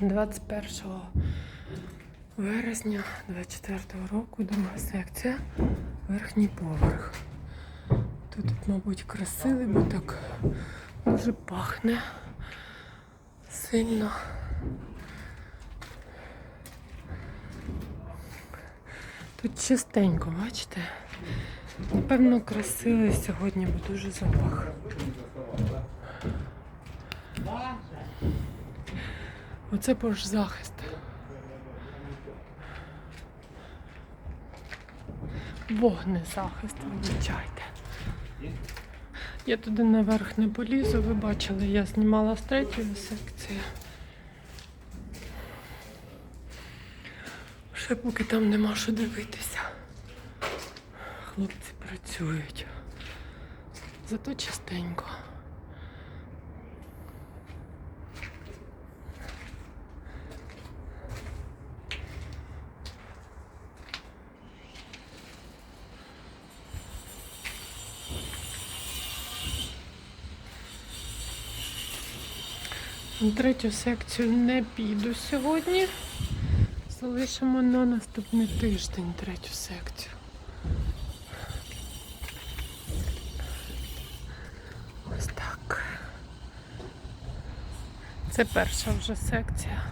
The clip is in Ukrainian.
21 вересня 24 року, друга секція, верхній поверх. Тут, мабуть, красили, бо так дуже пахне сильно. Тут чистенько, бачите? Напевно, красили сьогодні, бо дуже запах. Оце захист. Вогнезахист, вибачайте. Я туди наверх не полізу, ви бачили, я знімала з третьої секції. Ще поки там нема що дивитися. Хлопці працюють. Зато частенько. Третю секцію не піду сьогодні. Залишимо на наступний тиждень третю секцію. Ось так. Це перша вже секція.